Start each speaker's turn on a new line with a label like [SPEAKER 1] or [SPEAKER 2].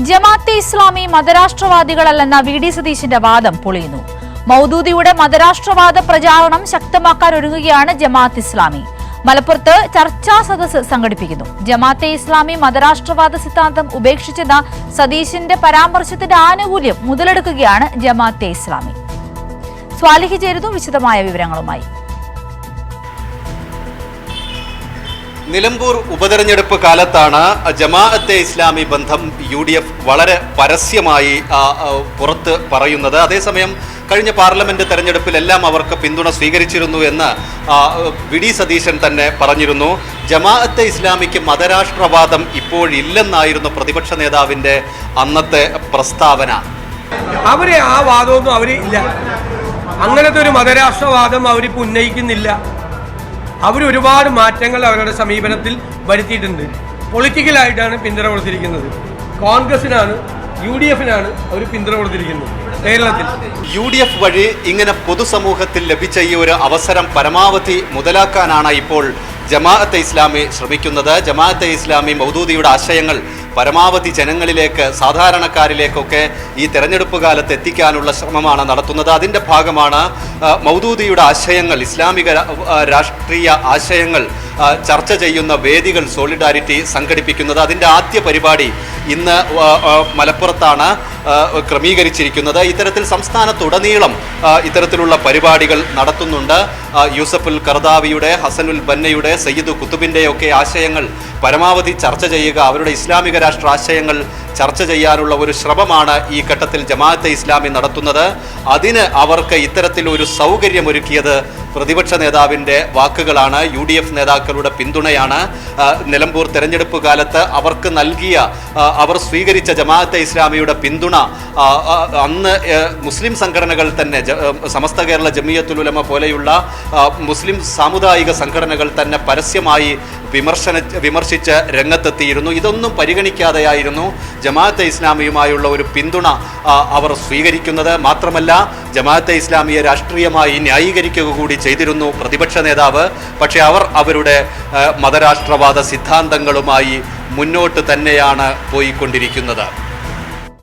[SPEAKER 1] ജമാഅത്തെ ഇസ്ലാമി മതരാഷ്ട്രവാദികളല്ലെന്ന V D സതീശിന്റെ വാദം പൊളിയുന്നു. മൗദൂദിയുടെ മതരാഷ്ട്രവാദ പ്രചാരണം ശക്തമാക്കാൻ ഒരുങ്ങുകയാണ് ജമാഅത്ത് ഇസ്ലാമി. മലപ്പുറത്ത് ചർച്ചാ സദസ്സ് സംഘടിപ്പിക്കുന്നു. ജമാഅത്തെ ഇസ്ലാമി മതരാഷ്ട്രവാദ സിദ്ധാന്തം ഉപേക്ഷിച്ചെന്ന സതീശിന്റെ പരാമർശത്തിന്റെ ആനുകൂല്യം മുതലെടുക്കുകയാണ് ജമാഅത്തെ ഇസ്ലാമി. സ്വാലിഹി ചേരുന്നു വിശദമായ വിവരങ്ങളുമായി.
[SPEAKER 2] നിലമ്പൂർ ഉപതെരഞ്ഞെടുപ്പ് കാലത്താണ് ജമാഅത്തെ ഇസ്ലാമി ബന്ധം യു ഡി എഫ് വളരെ പരസ്യമായി പുറത്ത് പറയുന്നത്. അതേസമയം കഴിഞ്ഞ പാർലമെന്റ് തെരഞ്ഞെടുപ്പിലെല്ലാം അവർക്ക് പിന്തുണ സ്വീകരിച്ചിരുന്നു എന്ന് വി ഡി സതീശൻ തന്നെ പറഞ്ഞിരുന്നു. ജമാഅത്തെ ഇസ്ലാമിക്ക് മതരാഷ്ട്രവാദം ഇപ്പോഴില്ലെന്നായിരുന്നു പ്രതിപക്ഷ നേതാവിന്റെ അന്നത്തെ പ്രസ്താവന.
[SPEAKER 3] അവരെ ആ വാദമൊന്നും അവരില്ല അങ്ങനത്തെ ഒരു മതരാഷ്ട്രവാദം അവരിപ്പോൾ ഉന്നയിക്കുന്നില്ല. അവർ ഒരുപാട് മാറ്റങ്ങൾ അവരുടെ സമീപനത്തിൽ വരുത്തിയിട്ടുണ്ട്. പൊളിറ്റിക്കലായിട്ടാണ് പിന്തുണ കൊടുത്തിരിക്കുന്നത്. കോൺഗ്രസിനാണ് യു ഡി എഫിനാണ് അവർ പിന്തുണ കൊടുത്തിരിക്കുന്നത്. കേരളത്തിൽ.
[SPEAKER 2] യു ഡി എഫ് വഴി ഇങ്ങനെ പൊതുസമൂഹത്തിൽ ലഭിച്ച ഈ ഒരു അവസരം പരമാവധി മുതലാക്കാനാണ് ഇപ്പോൾ ജമാഅത്തെ ഇസ്ലാമി ശ്രമിക്കുന്നത്. ജമാഅത്തെ ഇസ്ലാമി മൗദൂദിയുടെ ആശയങ്ങൾ പരമാവധി ജനങ്ങളിലേക്ക് സാധാരണക്കാരിലേക്കൊക്കെ ഈ തെരഞ്ഞെടുപ്പ് കാലത്ത് എത്തിക്കാനുള്ള ശ്രമമാണ് നടത്തുന്നത്. അതിന്റെ ഭാഗമാണ് മൗദൂദിയുടെ ആശയങ്ങൾ ഇസ്ലാമിക രാഷ്ട്രീയ ആശയങ്ങൾ ചർച്ച ചെയ്യുന്ന വേദികൾ സോളിഡാരിറ്റി സംഘടിപ്പിക്കുന്നത്. അതിന്റെ ആദ്യ പരിപാടി ഇന്ന് മലപ്പുറത്താണ് ക്രമീകരിച്ചിരിക്കുന്നത്. ഇത്തരത്തിൽ സംസ്ഥാനത്തുടനീളം ഇത്തരത്തിലുള്ള പരിപാടികൾ നടത്തുന്നുണ്ട്. യൂസഫുൽ കർദാവിയുടെ ഹസനുൽ ബന്നയുടെ സയ്യിദ് കുത്തുബിന്റെയൊക്കെ ആശയങ്ങൾ പരമാവധി ചർച്ച ചെയ്യുക അവരുടെ ഇസ്ലാമിക രാഷ്ട്ര ആശയങ്ങൾ ചർച്ച ചെയ്യാനുള്ള ഒരു ശ്രമമാണ് ഈ ഘട്ടത്തിൽ ജമാഅത്തെ ഇസ്ലാമി നടത്തുന്നത്. അതിന് അവർക്ക് ഇത്തരത്തിൽ ഒരു സൗകര്യമൊരുക്കിയത് പ്രതിപക്ഷ നേതാവിന്റെ വാക്കുകളാണ്. യു ഡി എഫ് നേതാക്കളുടെ പിന്തുണയാണ്. നിലമ്പൂർ തെരഞ്ഞെടുപ്പ് കാലത്ത് അവർക്ക് നൽകിയ അവർ സ്വീകരിച്ച ജമാഅത്തെ ഇസ്ലാമിയുടെ പിന്തുണ അന്ന് മുസ്ലിം സംഘടനകൾ തന്നെ സമസ്ത കേരള ജമിയത്തുൽ ഉലമ പോലെയുള്ള മുസ്ലിം സാമുദായിക സംഘടനകൾ തന്നെ പരസ്യമായി വിമർശന വിമർശിച്ച് രംഗത്തെത്തിയിരുന്നു. ഇതൊന്നും പരിഗണിക്കാതെയായിരുന്നു ജമാഅത്തെ ഇസ്ലാമിയുമായുള്ള ഒരു പിന്തുണ അവർ സ്വീകരിക്കുന്നത്. മാത്രമല്ല ജമാഅത്തെ ഇസ്ലാമിയെ രാഷ്ട്രീയമായി ന്യായീകരിക്കുക കൂടി ചെയ്തിരുന്നു പ്രതിപക്ഷ നേതാവ്. പക്ഷേ അവർ അവരുടെ മതരാഷ്ട്രവാദ സിദ്ധാന്തങ്ങളുമായി മുന്നോട്ട് തന്നെയാണ് പോയിക്കൊണ്ടിരിക്കുന്നത്.